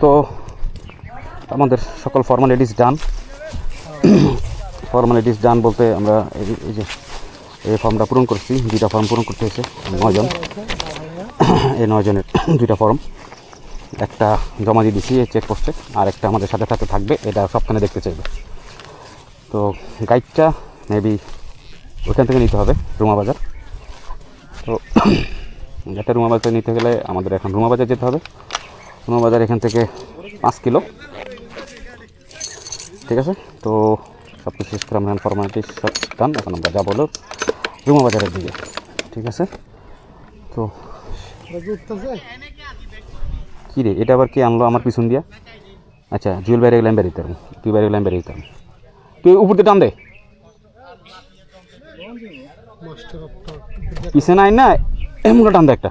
তো আমাদের সকল ফর্মালিটিস ডান ফর্মালিটিস ডান বলতে আমরা এই- যে এই ফর্মটা পূরণ করছি, দুইটা ফর্ম পূরণ করতে হয়েছে নয়জন এই নয়জনের দুইটা ফর্ম একটা জমা দিয়ে দিছি এই চেকপোস্টে আর একটা আমাদের সাথে সাথে থাকবে, এটা সবখানে দেখতে চাইবে। তো গাইডটা মেবি ওইখান থেকে নিতে হবে, রুমা বাজার। তো একটা রুমা বাজার নিতে গেলে আমাদের এখন রুমা বাজার যেতে হবে। রুমা বাজার এখান থেকে পাঁচ কিলো। ঠিক আছে? তো সব কিছু শেষ করে আমরা ফর্মালিটি সব ডান এখন আমরা যাব হলো রুমা বাজারের দিকে। ঠিক আছে? তো কী রে এটা আবার কে আনলো আমার পিছন দিয়া? আচ্ছা জুয়েল বাইরে গেলাম বেরিয়ে দিতাম তুই বাইরে গেলাম বেরিয়ে দিতাম তুই উপর দিয়ে টান দে। পিছে নাই না এমন টান দে একটা।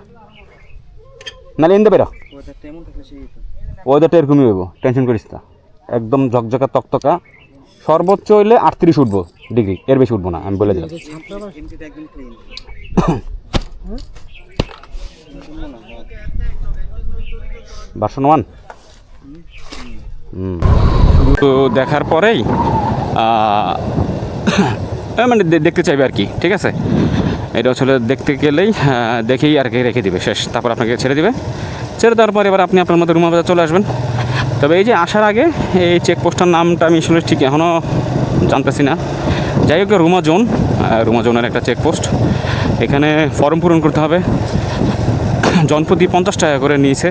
নাহলে এনতে বেরো ওয়েদারটা এরকমই হইব টেনশন করিস না। একদম ঝকঝকা তকতকা। সর্বোচ্চ হইলে আটত্রিশ উঠবো ডিগ্রি এর বেশি উঠবো না আমি বলে দিলাম। বাসন ওয়ান তো দেখার পরেই মানে দেখতে চাইবে আর কি ঠিক আছে? এটা আসলে দেখতে গেলেই দেখেই আর কি রেখে দিবে, শেষ। তারপর আপনাকে ছেড়ে দিবে। ছেড়ে দেওয়ার পর এবার আপনি আপনার মতো রুমা বাজার চলে আসবেন। তবে এই যে আসার আগে এই চেকপোস্টটার নামটা আমি আসলে ঠিক এখনও জানতেছি না। যাই হোক, রুমা জোন রুমা জোনের একটা চেকপোস্ট এখানে ফর্ম পূরণ করতে হবে। জনপ্রতি পঞ্চাশ টাকা করে নিয়েছে।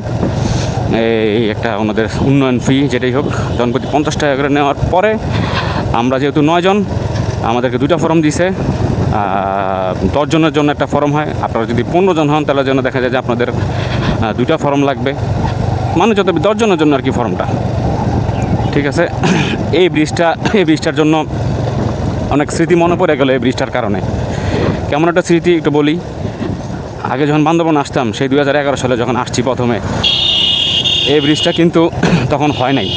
এই একটা ওনাদের উন্নয়ন ফি যেটাই হোক জনপ্রতি পঞ্চাশ টাকা করে নেওয়ার পরে আমরা যেহেতু নয়জন, আমাদেরকে দুইটা ফর্ম দিছে। দশজনের জন্য একটা ফর্ম হয়। আপনারা যদি পনেরো জন হন, তাহলে জন্য দেখা যায় যে আপনাদের দুইটা ফর্ম লাগবে। মানুষ যত দশজনের জন্য আর কি ফর্মটা। ঠিক আছে? এই ব্রিজটা, এই ব্রিজটার জন্য অনেক স্মৃতি মনে পড়ে গেল এই ব্রিজটার কারণে। কেমন একটা স্মৃতি একটু বলি। আগে যখন বান্দরবন আসতাম, সেই দু হাজার এগারো সালে যখন আসছি প্রথমে, এই ব্রিজটা কিন্তু তখন হয় নাই।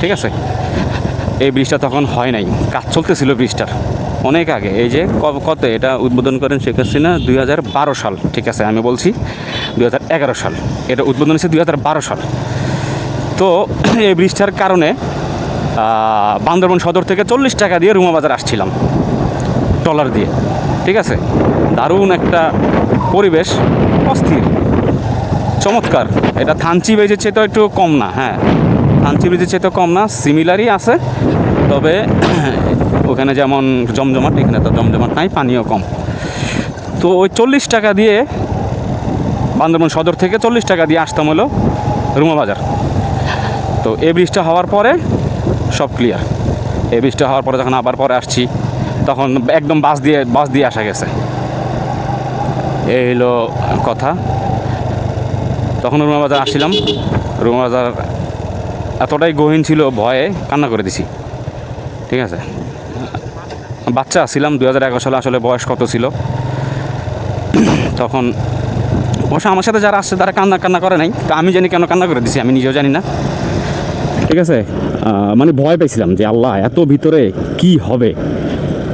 ঠিক আছে? এই ব্রিজটা তখন হয় নাই। কাজ চলতেছিল ব্রিজটার। অনেক আগে, এই যে কত এটা উদ্বোধন করেন শেখ হাসিনা দুই হাজার বারো সাল, ঠিক আছে, আমি বলছি দু হাজার এগারো সাল, এটা উদ্বোধন হয়েছে দুই সাল। তো এই ব্রিজটার কারণে বান্দরবন সদর থেকে চল্লিশ টাকা দিয়ে রুমা বাজার আসছিলাম, ট্রলার দিয়ে, ঠিক আছে? দারুণ একটা পরিবেশ, অস্থির, চমৎকার। এটা থানচি ব্রিজের চেয়ে তো একটু কম না হ্যাঁ থানচি ব্রিজের চেয়ে তো কম না, সিমিলারই আছে, তবে ওখানে যেমন জমজমাট, এখানে তো জমজমাট নাই, পানিও কম। তো ওই চল্লিশ টাকা দিয়ে বান্দরবন সদর থেকে চল্লিশ টাকা দিয়ে আসতাম হলো রুমা বাজার। তো এই ব্রিজটা হওয়ার পরে সব ক্লিয়ার এই ব্রিজটা হওয়ার পরে যখন আবার পরে আসছি, তখন একদম বাস দিয়ে বাস দিয়ে আসা গেছে। এই হলো কথা। তখন রুমা বাজার আসছিলাম। রুমা বাজার এতটাই গহীন ছিল, ভয়ে কান্না করে দিছি। ঠিক আছে? বাচ্চা ছিলাম দু হাজার সালে আসলে বয়স কত ছিল? তখন অবশ্য আমার সাথে যারা আসছে তারা কান্না কান্না করে নাই। তা আমি জানি কেন কান্না করে দিছি, আমি নিজেও জানি না। ঠিক আছে মানে ভয় পেয়েছিলাম যে আল্লাহ, এত ভিতরে কি হবে?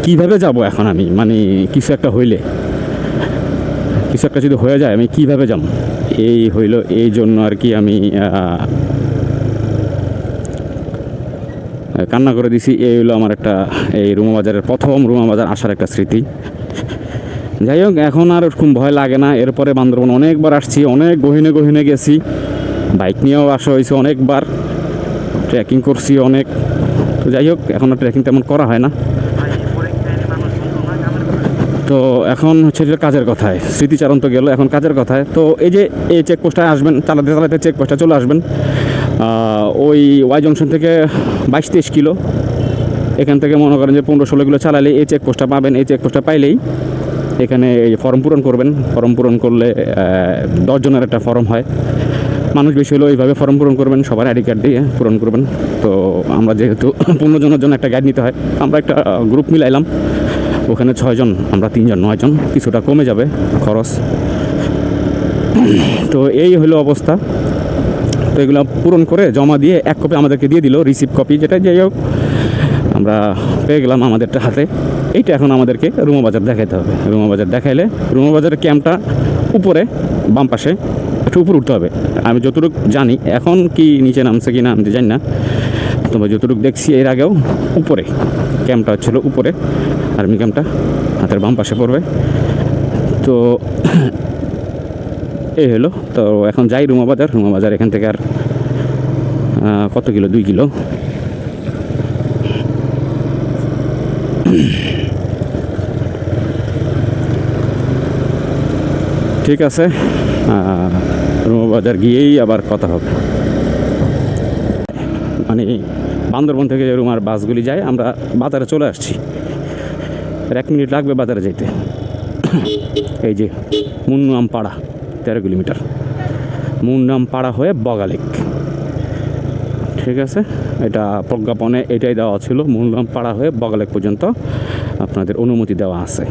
কীভাবে যাব এখন আমি? মানে কিছু একটা হইলে, কিছু একটা যদি হয়ে যায়, আমি কীভাবে যাব? এই হইল, এই জন্য আর কি আমি কান্না করে দিছি। এই হইল আমার একটা, এই রুমা বাজারের প্রথম রুমা বাজার আসার একটা স্মৃতি। যাই হোক, এখন আর ওরকম ভয় লাগে না। এরপরে বান্দরবন অনেকবার আসছি, অনেক গহিনে গহিনে গেছি। বাইক নিয়েও আসা হয়েছে অনেকবার। ট্রেকিং করছি অনেক। তো যাই হোক, এখন আর ট্রেকিং তেমন করা হয় না। তো এখন হচ্ছে কাজের কথায়, স্মৃতিচারণ তো গেল এখন কাজের কথায়। তো এই যে এই চেকপোস্টে আসবেন, চালাতে চালাতে চেকপোস্টে চলে আসবেন। ওই ওয়াই জংশন থেকে বাইশ তেইশ কিলো। এখান থেকে মনে করেন যে পনেরো ষোলো কিলো চালালে এই চেকপোস্টটা পাবেন, এই চেকপোস্টটা পাইলেই এখানে এই ফর্ম পূরণ করবেন। ফর্ম পূরণ করলে দশজনের একটা ফর্ম হয়। মানুষ বেশি হলেও এইভাবে ফর্ম পূরণ করবেন, সবার আইডি কার্ড দিয়ে পূরণ করবেন। তো আমরা যেহেতু পনেরো জনের জন্য একটা গাইড নিতে হয়, আমরা একটা গ্রুপ মিলাইলাম। ওখানে ছয়জন আমরা তিনজন নয়জন কিছুটা কমে যাবে খরচ। তো এই হলো অবস্থা। তো এগুলো পূরণ করে জমা দিয়ে এক কপি আমাদেরকে দিয়ে দিল রিসিভ কপি যেটা, যাই হোক, আমরা পেয়ে গেলাম আমাদেরটা হাতে। এইটা এখন আমাদেরকে রুমা বাজার দেখাইতে হবে। রুমা বাজার দেখাইলে রুমা বাজারের ক্যাম্পটা উপরে, বাম পাশে, একটু উপরে উঠতে হবে। আমি যতটুকু জানি, এখন কি নিচে নামছে কি না আমি জানি না। তবে যতটুকু দেখছি এর আগেও উপরে, ক্যাম্পটা ছিল উপরে আর্মি ক্যাম্পটা হাতের বাম পাশে পড়বে। তো এই হলো। তো এখন যাই রুমা বাজার। রুমা বাজার এখান থেকে আর কত কিলো? দুই কিলো। ঠিক আছে। রুমা বাজার গিয়েই আবার কথা হবে। মানে বান্দরবন থেকে যে রুমার বাসগুলি যায়, আমরা বাজারে চলে আসছি। এক মিনিট লাগবে বাজারে যেতে এই যে মুন্নাম পাড়া তেরো কিলোমিটার। মুন্নাম পাড়া হয়ে বগালেক ঠিক আছে? এটা প্রজ্ঞাপনে এটাই দেওয়া ছিল। মুন্নাম পাড়া হয়ে বগালেক পর্যন্ত আপনাদের অনুমতি দেওয়া আছে।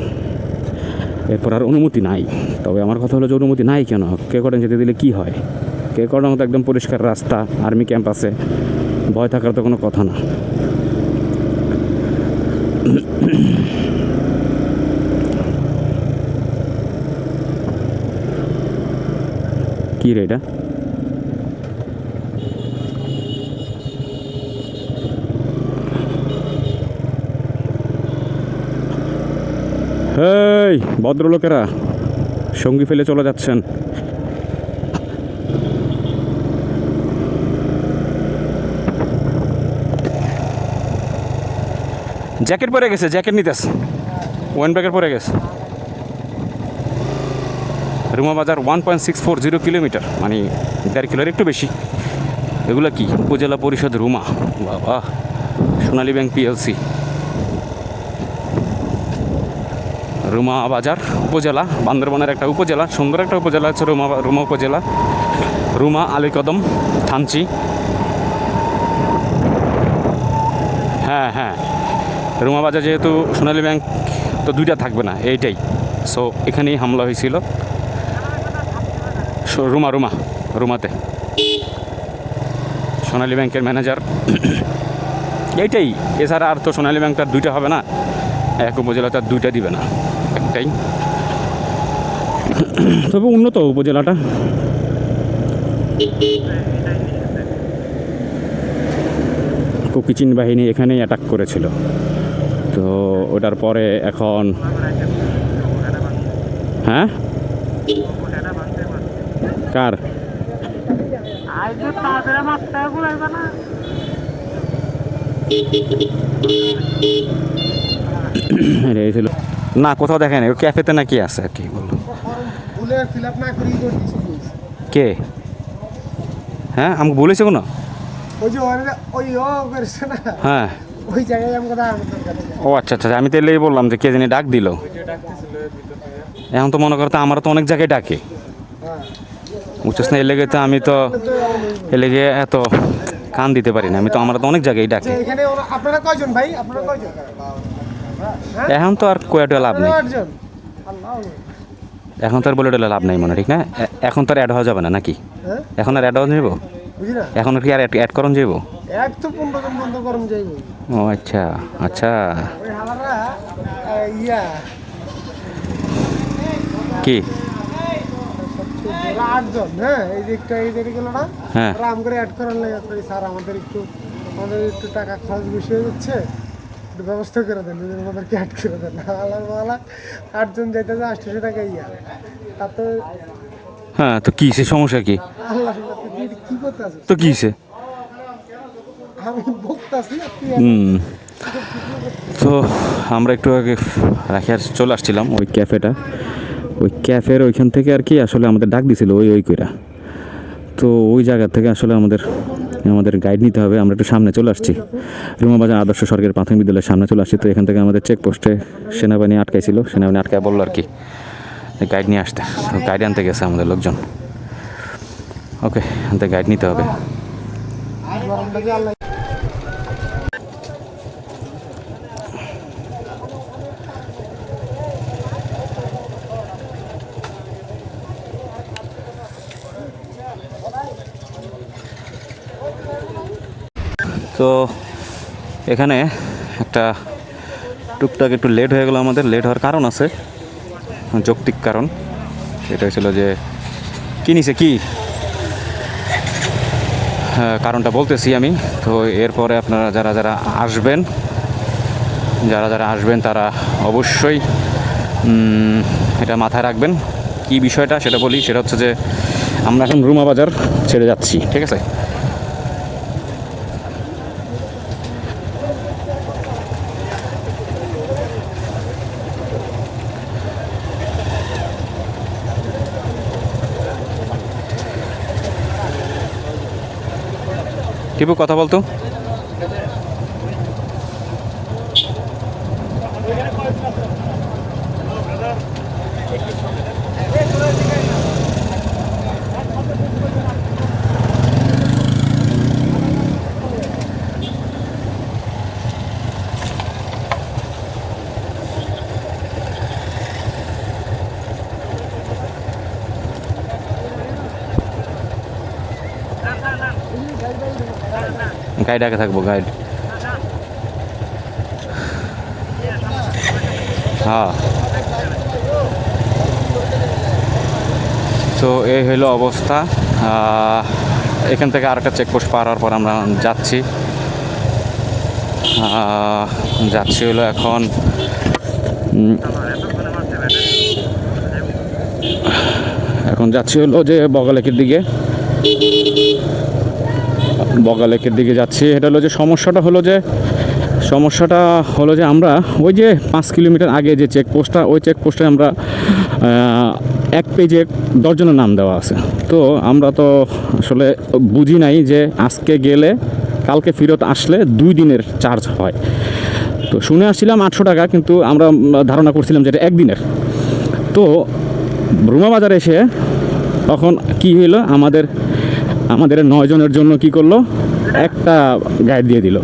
এরপর আর অনুমতি নাই। তবে আমার কথা হলো যে অনুমতি নাই কেন? কে করেন যেতে দিলে কি হয়? কে করার মতো একদম পরিষ্কার রাস্তা, আর্মি ক্যাম্প আছে। ভয় থাকার তো কোনো কথা না। কি এটা? হেই, ভদ্রলোকেরা, সঙ্গী ফেলে চলে যাচ্ছেন। জ্যাকেট পরে গেছে, জ্যাকেট নিতেস ওয়ান ব্যাগের পরে গেছে। Ruma Bazar one point six four zero kilometre মানে দেড় কিলোর একটু বেশি। এগুলো কি? উপজেলা পরিষদ রুমা। বাবা, সোনালী ব্যাংক পিএলসি রুমা বাজার উপজেলা, বান্দরবানের একটা উপজেলা, সুন্দর একটা উপজেলা হচ্ছে রুমা রুমা উপজেলা। রুমা আলীকদম, থানচি। হ্যাঁ হ্যাঁ। রুমা বাজার যেহেতু সোনালী ব্যাংক, তো দুইটা থাকবে না, এইটাই। সো এখানেই হামলা হয়েছিল। রুমা রুমা, রুমাতে। সোনালী ব্যাংকের ম্যানেজার। এইটাই। এছাড়া আর তো সোনালী ব্যাংক তার দুইটা হবে না। এক উপজেলা তার দুইটা দিবে না। একটাই। তবে উন্নত উপজেলাটা। কুকিচিন বাহিনী এখানেই অ্যাটাক করেছিল। তো ওটার পরে এখন হ্যাঁ? কার? না। না কোথাও দেখেন ক্যাফেতে নাকি আছে আর কি বলল। না। কে? হ্যাঁ আমাকে বলেছে কোনো? হ্যাঁ। ও আচ্ছা আচ্ছা আমি তো এলেই বললাম যে কে জানি ডাক দিল। এখন তো মনে করতো আমার তো অনেক জায়গায় ডাকে। হ্যাঁ। বুঝছিস না এর লেগে তো আমি তো এর লেগে এত কান দিতে পারি না। আমি তো আমরা তো অনেক জায়গায় ডাকে। এখানে ওরা- আপনারা কয়জন ভাই? আপনারা কয়জন? এখন তো আর কোয়াটা লাভ নেই। এখন তো আর বলে লাভ নেই মনে ঠিক না? এখন তো আর অ্যাড হওয়া যাবে না নাকি? হ্যাঁ? এখন আর অ্যাড হওয়া যাব এখন আর কি আর অ্যাড করন যাব এক তো পনেরো বন্ধ করুন যাইব। ও আচ্ছা আচ্ছা। কি? আটজন হ্যাঁ? এই দিকটা এই দিকে গেল না? হ্যাঁ। আম করে অ্যাড করার লাগে স্যার আমাদের একটু আমাদের একটু টাকা খরচ বেশি হয়ে যাচ্ছে একটু ব্যবস্থা করে দেন আমাদেরকে অ্যাড করে দেন। আটজন যাইতে টাকা ইয়া। তাতে হ্যাঁ তো কী সে সমস্যা কি? আল্লাহ তুই এটা কি করতে আছিস তো কী সে? আমি বকতাছি আর হুম। তো আমরা একটু আগে রাখে আর চলে আসছিলাম ওই ক্যাফেটা। ওই ক্যাফের ওইখান থেকে আর কি আসলে আমাদের ডাক দিছিল, ওই ওই কইরা। তো ওই জায়গা থেকে আসলে আমাদের আমাদের গাইড নিতে হবে, আমরা একটু সামনে চলে আসছি। রুমাবাজার আদর্শ সরকারি প্রাথমিক বিদ্যালয়ের সামনে চলে আসছি, তো এখান থেকে আমাদের চেকপোস্টে সেনাবাহিনী আটকাইছিল, সেনাবাহিনী আটকায় বলল আর কি গাইড নিয়ে আসতে। গাইড আনতে গেছে আমাদের লোকজন। ওকে আনতে গাইড নিতে হবে। তো এখানে একটা টুকটাক একটু লেট হয়ে গেল আমাদের। লেট হওয়ার কারণ আছে যৌক্তিক কারণ। সেটা হয়েছিল যে কি নিছে কি? হ্যাঁ, কারণটা বলতেছি আমি। তো এরপরে আপনারা যারা যারা আসবেন যারা যারা আসবেন তারা অবশ্যই এটা মাথায় রাখবেন। কি বিষয়টা সেটা বলি সেটা হচ্ছে যে আমরা এখন রুমা বাজার ছেড়ে যাচ্ছি ঠিক আছে? টিপু কথা বলতো গাইড আগে থাকব গাইড হ্যাঁ। তো এই হলো অবস্থা। এখান থেকে আরেকটা চেকপোস্ট পার হওয়ার পর আমরা যাচ্ছি। যাচ্ছি হলো এখন। এখন যাচ্ছি হলো যে বগালেকের দিকে। বগালেকের দিকে যাচ্ছি। এটা হলো যে সমস্যাটা হলো যে, সমস্যাটা হলো যে আমরা ওই যে পাঁচ কিলোমিটার আগে যে চেকপোস্টটা ওই চেকপোস্টে আমরা এক পেজে দশজনের নাম দেওয়া আছে। তো আমরা তো আসলে বুঝি নাই যে আজকে গেলে, কালকে ফেরত আসলে দুই দিনের চার্জ হয়। তো শুনে আসছিলাম আটশো টাকা, কিন্তু আমরা ধারণা করছিলাম যে এটা একদিনের। তো রুমা বাজারে এসে তখন কি হইল, আমাদের আমাদের নয় জনের জন্য কি করল? একটা গাইড দিয়ে দিল।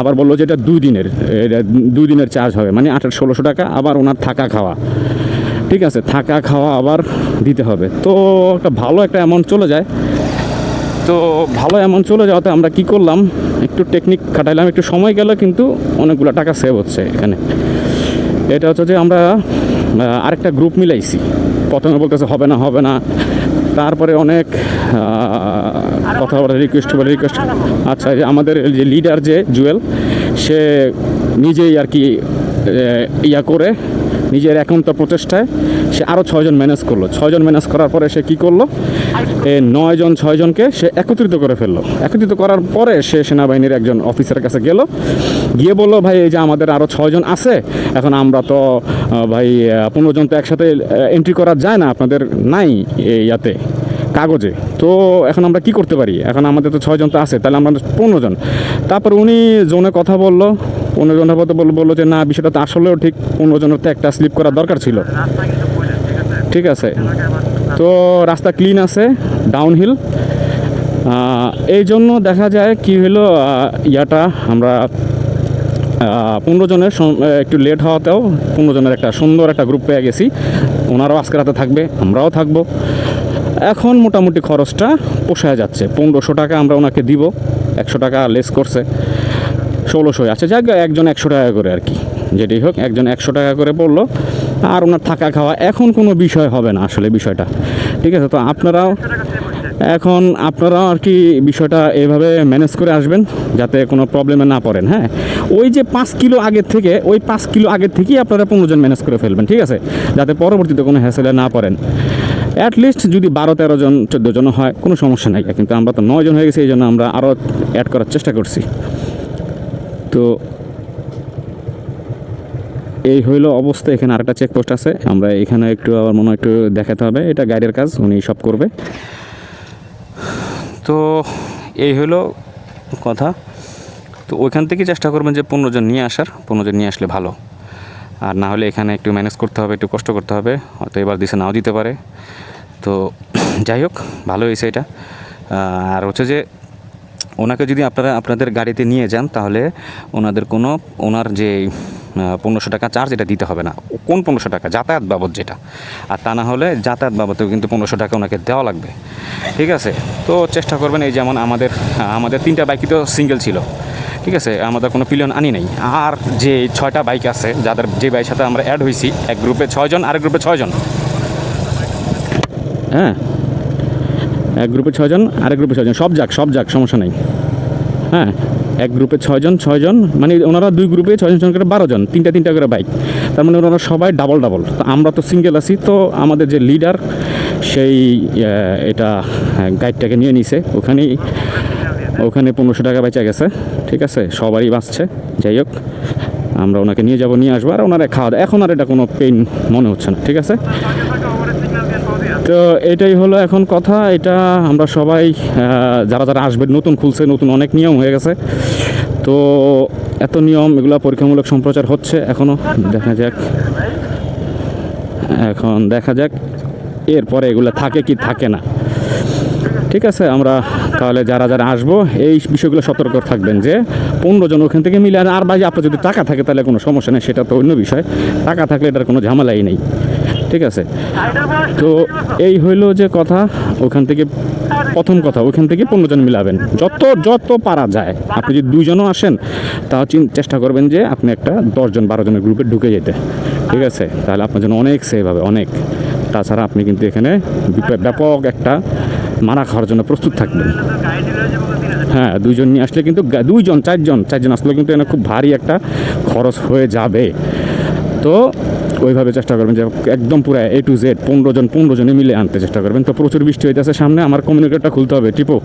আবার বলল যে এটা দুই দিনের দুই দিনের চার্জ হবে মানে আঠারো, ষোলোশো টাকা, আবার ওনার থাকা খাওয়া। ঠিক আছে, থাকা খাওয়া আবার দিতে হবে। তো একটা ভালো একটা অ্যামাউন্ট চলে যায়। তো ভালো অ্যামাউন্ট চলে যাওয়াতে আমরা কি করলাম? একটু টেকনিক খাটাইলাম, একটু সময় গেল, কিন্তু অনেকগুলো টাকা সেভ হচ্ছে এখানে। এটা হচ্ছে যে আমরা আরেকটা গ্রুপ মিলাইছি। প্রথমে বলতেছে হবে না হবে না। তারপরে অনেক কথা বলে রিকোয়েস্ট বলে রিকোয়েস্ট আচ্ছা আমাদের যে লিডার যে জুয়েল, সে নিজেই আর কি ইয়া করে, নিজের একান্ত প্রচেষ্টায় সে আরও ছয়জন ম্যানেজ করল। ছয়জন ম্যানেজ করার পরে সে কি করল? এ, নয়জন, ছয়জনকে সে একত্রিত করে ফেলল। একত্রিত করার পরে সে সেনাবাহিনীর একজন অফিসারের কাছে গেল। গিয়ে বলল, ভাই, এই যে আমাদের আরও ছয়জন আছে, এখন আমরা তো ভাই পনেরো জন তো একসাথে এন্ট্রি করা যায় না, আপনাদের নাই ইয়াতে। কাগজে। তো এখন আমরা কি করতে পারি? এখন আমাদের তো ছয়জন তো আছে, তাহলে আমরা পনেরো জন তারপর উনি জোনে কথা বলল পনেরো জনের পথে বলল বলল যে, না, বিষয়টা তো আসলেও ঠিক পনেরো জনের তো একটা স্লিপ করার দরকার ছিল। ঠিক আছে। তো রাস্তা ক্লিন আছে ডাউনহিল এই জন্য দেখা যায় কি হলো ইয়াটা আমরা পনেরো জনের একটু লেট হওয়াতেও পনেরো জনের একটা সুন্দর একটা গ্রুপ পেয়ে গেছি। ওনারাও আজকে রাতে থাকবে, আমরাও থাকব। এখন মোটামুটি খরচটা পোষায় যাচ্ছে। পনেরোশো টাকা আমরা ওনাকে দিব, একশো টাকা লেস করছে। ষোলোশো আচ্ছা যাক, একজন একশো টাকা করে আর কি। যেটি হোক, একজন একশো টাকা করে পড়ল। আর ওনার থাকা খাওয়া এখন কোনো বিষয় হবে না আসলে বিষয়টা। ঠিক আছে, তো আপনারাও এখন আপনারা আর কি বিষয়টা এভাবে ম্যানেজ করে আসবেন, যাতে কোনো প্রবলেমে না পড়েন হ্যাঁ? ওই যে পাঁচ কিলো আগের থেকে, ওই পাঁচ কিলো আগের থেকেই আপনারা পনেরো জন ম্যানেজ করে ফেলবেন, ঠিক আছে? যাতে পরবর্তীতে কোনো হ্যাসেলে না পড়েন। অ্যাটলিস্ট যদি বারো, তেরো জন, চোদ্দ জন হয়, কোনো সমস্যা নাই। কিন্তু আমরা তো নয় জন হয়ে গেছি এই জন্য আমরা আরও অ্যাড করার চেষ্টা করছি। তো এই হইল অবস্থা। এখানে আরেকটা চেকপোস্ট আছে। আমরা এখানে একটু আবার মনে একটু দেখাতে হবে। এটা গাইডের কাজ, উনি সব করবে। তো এই হলো কথা। তো ওইখান থেকে চেষ্টা করবেন যে পনেরো জন নিয়ে আসার। পনেরো জন নিয়ে আসলে ভালো। আর না হলে এখানে একটু ম্যানেজ করতে হবে, একটু কষ্ট করতে হবে। হয়তো এবার দিশে নাও দিতে পারে। তো যাই হোক ভালো হয়েছে এটা। আর হচ্ছে যে ওনাকে যদি আপনারা আপনাদের গাড়িতে নিয়ে যান, তাহলে ওনাদের কোনো, ওনার যে পনেরোশো টাকা চার্জ এটা দিতে হবে না। কোন পনেরোশো টাকা? যাতায়াত বাবদ যেটা। আর তা না হলে যাতায়াত বাবদেও কিন্তু পনেরোশো টাকা ওনাকে দেওয়া লাগবে। ঠিক আছে? তো চেষ্টা করবেন এই যেমন আমাদের আমাদের তিনটা বাইকই তো সিঙ্গেল ছিল। ঠিক আছে? আমাদের কোনো পিলিয়ন আনি নাই। আর যে ছয়টা বাইক আছে, যাদের যে বাইকের সাথে আমরা অ্যাড হয়েছি এক গ্রুপে ছয়জন, আরেক গ্রুপে ছয়জন। হ্যাঁ? এক গ্রুপে ছয়জন, আরেক গ্রুপে ছয়জন। সব যাক সব যাক, সমস্যা নেই। হ্যাঁ এক গ্রুপে ছয়জন ছয়জন মানে ওনারা দুই গ্রুপে ছয়জন ছয়জন করে বারোজন তিনটা তিনটা করে বাইক। তার মানে ওনারা সবাই ডাবল ডাবল তো আমরা তো সিঙ্গেল আছি, তো আমাদের যে লিডার সেই এটা গাইডটাকে নিয়ে নিছে। ওখানেই, ওখানে পনেরোশো টাকা বেঁচে গেছে, ঠিক আছে? সবারই বাঁচছে, যাই হোক। আমরা ওনাকে নিয়ে যাব, নিয়ে আসব, আর ওনারা খাওয়া দাওয়া এখন আর এটা কোনো পেইন মনে হচ্ছে না, ঠিক আছে? তো এটাই হলো এখন কথা। এটা আমরা সবাই যারা যারা আসবে নতুন খুলছে, নতুন অনেক নিয়ম হয়ে গেছে। তো এত নিয়ম, এগুলো পরীক্ষামূলক সম্প্রচার হচ্ছে এখনও দেখা যাক। এখন দেখা যাক এরপরে এগুলো থাকে কি থাকে না। ঠিক আছে, আমরা তাহলে যারা যারা আসব, এই বিষয়গুলো সতর্ক থাকবেন যে পনেরো জন ওখান থেকে মিলে, আর- আর বাজে আপনার যদি টাকা থাকে, তাহলে কোনো সমস্যা নেই, সেটা তো অন্য বিষয়। টাকা থাকলে এটার কোনো ঝামেলাই নেই। ঠিক আছে? তো এই হইল যে কথা, ওখান থেকে প্রথম কথা, ওখান থেকে পনেরো জন মিলাবেন। যত যত পারা যায়, আপনি যদি দুইজনও আসেন চিন- চেষ্টা করবেন যে আপনি একটা দশজন বারো জনের গ্রুপে ঢুকে যেতে। ঠিক আছে? তাহলে আপনার জন্য অনেক সেভ হবে, অনেক। তাছাড়া আপনি কিন্তু এখানে ব্যাপক একটা মারা খাওয়ার জন্য প্রস্তুত থাকবেন। হ্যাঁ দুইজন নিয়ে আসলে কিন্তু দুইজন, চারজন চারজন আসলে কিন্তু এখানে খুব ভারী একটা খরচ হয়ে যাবে। তো ওইভাবে চেষ্টা করবেন যে একদম পুরো এ টু জেড পনেরো জন, পনেরো জনে মিলে আনতে চেষ্টা করবেন। তো প্রচুর বৃষ্টি হইতেছে, সামনে আমার কমিউনিকেটটা খুলতে হবে, টিপো।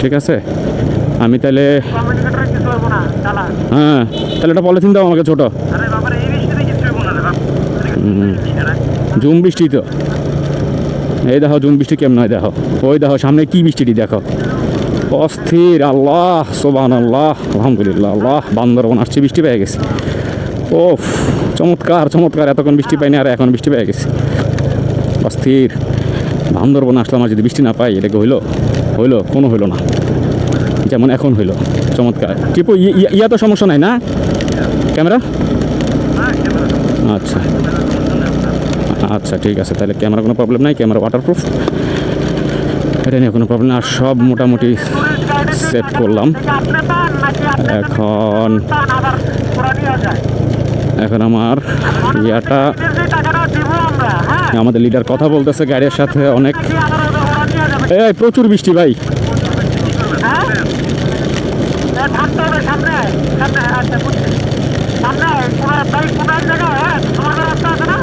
ঠিক আছে? আমি তাহলে হ্যাঁ তাহলে একটা পলিথিন দাও আমাকে ছোটো। জুম বৃষ্টি তো। এই দেখো, জুম বৃষ্টি কেমন হয়, দেখো। ওই দেখো, সামনে কি বৃষ্টিটি, দেখো। অস্থির, আল্লাহ সোবান আল্লাহ আলহামদুলিল্লাহ, আল্লাহ, বান্দরবন আসছে, বৃষ্টি পেয়ে গেছি। ওফ, চমৎকার চমৎকার। এতক্ষণ বৃষ্টি পাইনি আর এখন বৃষ্টি পেয়ে গেছি। অস্থির। বান্দরবন আসলাম আর যদি বৃষ্টি না পাই এটাকে হইল? হইল, কোনো হইল না। যেমন এখন হইল। চমৎকার। টিপু ইয়া তো সমস্যা নাই না? ক্যামেরা? আচ্ছা। আচ্ছা ঠিক আছে। তাহলে ক্যামেরা কোনো প্রবলেম নাই। ক্যামেরা ওয়াটারপ্রুফ এটা নিয়ে কোনো প্রবলেম আর সব মোটামুটি সেট করলাম। এখন এখন আমার ইয়াটা আমাদের লিডার কথা বলতেছে গাড়ির সাথে অনেক। প্রচুর বৃষ্টি ভাই। হ্যাঁ ভিডিও থামতে হবে সামনে সামনে আচ্ছা বুঝছি সামনে পুরো ভাই পুরো এক জায়গায় হ্যাঁ তোমার রাস্তা আছে না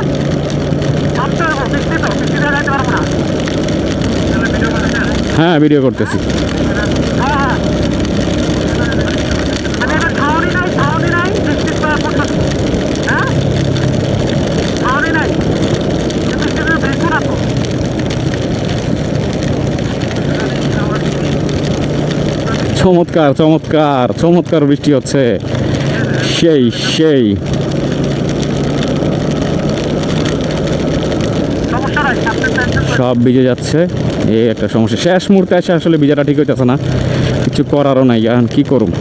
থামতে হবে বৃষ্টি তো বৃষ্টি যাইতে পারব না হ্যাঁ ভিডিও করতেছি হ্যাঁ হ্যাঁ মানে এটা ছাউনি নাই ছাউনি নাই বৃষ্টি পড়তেছে হ্যাঁ ছাউনি নাই বৃষ্টিতে ভেজবো না তো চমৎকার চমৎকার চমৎকার বৃষ্টি হচ্ছে। সেই সেই। সব ভিজে যাচ্ছে। এই একটা সমস্যা। শেষ মুহূর্তে এসে আসলে ভিজাটা ঠিক হইতেছে না। কিছু করারও নাই এখন কী করুম?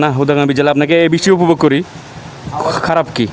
না হুদাগামী জেলা আপনাকে এই বৃষ্টি উপভোগ করি। খারাপ কি?